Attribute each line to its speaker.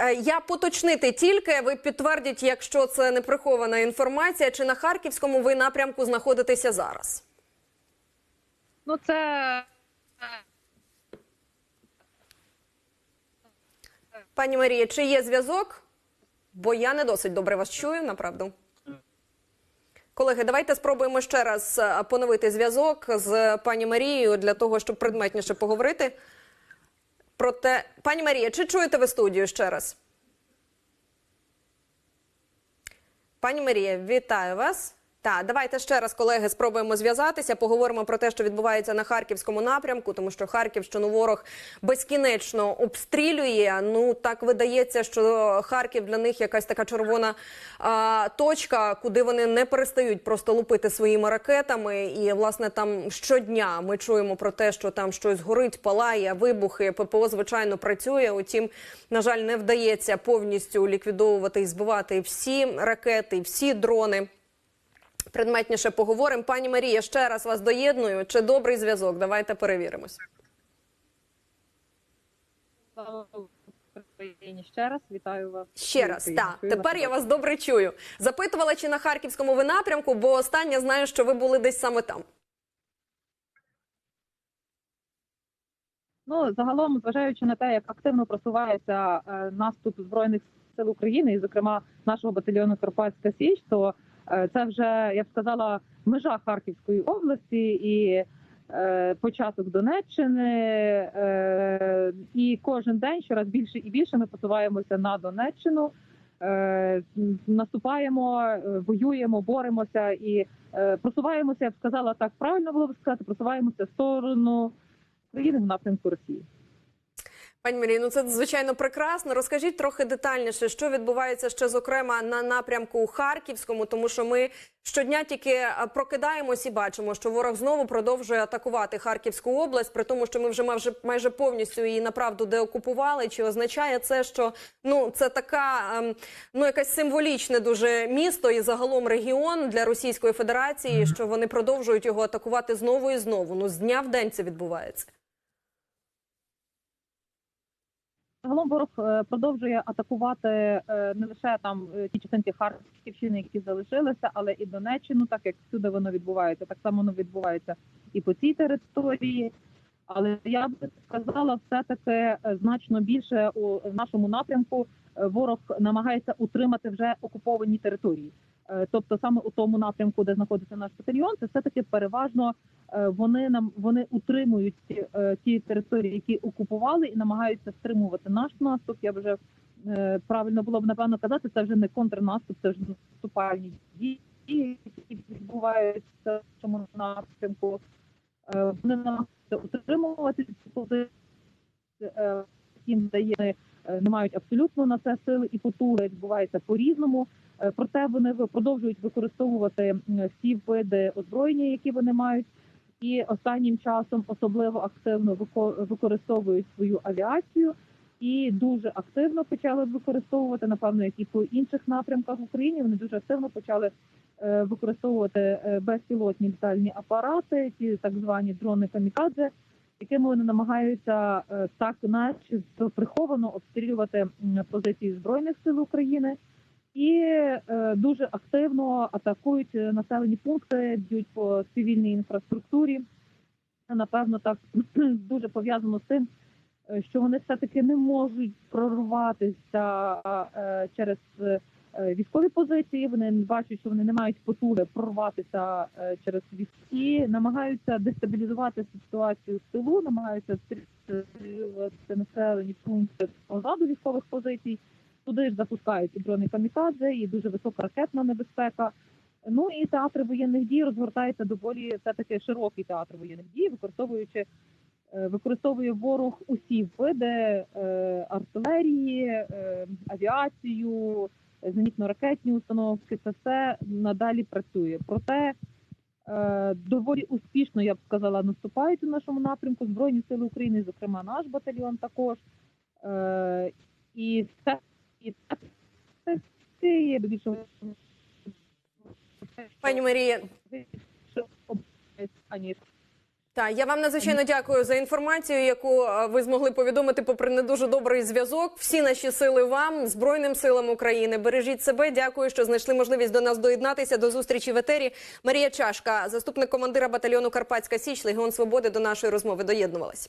Speaker 1: Е, Я поточнити тільки ви підтвердіть, якщо це не прихована інформація, чи на харківському ви напрямку знаходитеся зараз?
Speaker 2: Ну, це
Speaker 1: Пані Марія, чи є зв'язок? Бо я не досить добре вас чую, направду. Колеги, давайте спробуємо ще раз е, поновити зв'язок з пані Марією для того, щоб предметніше поговорити. Проте, пані Марія, чи чуєте ви студію ще раз? Пані Марія, вітаю вас. Так, давайте ще раз, колеги, спробуємо зв'язатися. Поговоримо про те, що відбувається на харківському напрямку, тому що Харківщину ворог безкінечно обстрілює. Ну так видається, що Харків для них якась така червона а, точка, куди вони не перестають просто лупити своїми ракетами. І власне там щодня ми чуємо про те, що там щось горить, палає, вибухи. ППО звичайно працює. Утім, на жаль, не вдається повністю ліквідовувати і збивати всі ракети, всі дрони. Предметніше поговоримо. Пані Марія, ще раз вас доєдную. Чи добрий зв'язок? Давайте перевіримось.
Speaker 2: ще раз. Вітаю вас.
Speaker 1: Ще раз, так. Тепер я вас добре чую. Запитувала, чи на харківському ви напрямку, бо останнє знаю, що ви були десь саме там.
Speaker 2: Ну загалом, зважаючи на те, як активно просувається е, наступ збройних сил України, і зокрема нашого батальйону Карпатська Січ, то це вже я б сказала межа Харківської області і е, початок Донеччини. Е, і кожен день щораз більше і більше ми посуваємося на Донеччину. Е, наступаємо, е, воюємо, боремося і е, просуваємося. Я б сказала так правильно було б сказати. Просуваємося в сторону України в напрямку Росії.
Speaker 1: Пані Марії, ну це звичайно прекрасно. Розкажіть трохи детальніше, що відбувається ще зокрема на напрямку Харківському, тому що ми щодня тільки е, прокидаємось і бачимо, що ворог знову продовжує атакувати Харківську область, при тому, що ми вже майже майже повністю її направду деокупували. Чи означає це, що ну це така ем, ну якась символічне дуже місто і загалом регіон для Російської Федерації, що вони продовжують його атакувати знову і знову? Ну з дня в день це відбувається.
Speaker 2: Загалом ворог е, продовжує атакувати е, не лише там е, ті частинки Харківщини, які залишилися, але і Донеччину, так як всюди воно відбувається. Так само воно відбувається і по цій території. Але я би сказала, все таки значно більше у нашому напрямку ворог намагається утримати вже окуповані території. Е, Тобто, саме у тому напрямку, де знаходиться наш батальйон, це все таки переважно е, вони нам вони утримують е, ті території, які окупували, і намагаються стримувати наш наступ. Я вже правильно було б напевно казати, це вже не контрнаступ, це вже наступальні дії, які відбуваються в цьому напрямку. Вони намагаються утримувати ці позиції, дає не мають абсолютно на це сили і потуги. Відбувається по різному. Е, Проте вони продовжують використовувати всі види озброєння, які вони мають, і останнім часом особливо активно вико- використовують свою авіацію. І дуже активно почали використовувати, напевно, як і по інших напрямках в Україні. Вони дуже активно почали е, використовувати е, безпілотні літальні апарати, ті так звані дрони камікадзе, якими вони намагаються е, так, наче приховано обстрілювати позиції збройних сил України і е, дуже активно атакують е, населені пункти, б'ють по цивільній інфраструктурі. Напевно, так дуже пов'язано з тим, що вони все таки не можуть прорватися через військові позиції. Вони бачать, що вони не мають потуги прорватися е, через військ намагаються дестабілізувати ситуацію в тилу, намагаються стрілювати населені пункти позаду військових позицій. Туди ж запускають і дрони камікадзе, і дуже висока ракетна небезпека. Ну і театр воєнних дій розгортається доволі все таки широкий театр воєнних дій, використовуючи е, використовує ворог усі види е, артилерії, е, авіацію, зенітно-ракетні установки. Це все надалі працює. Проте е, доволі успішно, я б сказала, наступають у нашому напрямку Збройні Сили України, зокрема наш батальйон також. Е, і і це є більше
Speaker 1: Пані Марія, Так, я вам надзвичайно дякую за інформацію, яку е, ви змогли повідомити попри не дуже добрий зв'язок. Всі наші сили вам, Збройним силам України. Бережіть себе. Дякую, що знайшли можливість до нас доєднатися. До зустрічі в етері. Марія Чашка, заступник командира батальйону Карпатська Січ, Легіон Свободи, до нашої розмови доєднувалась.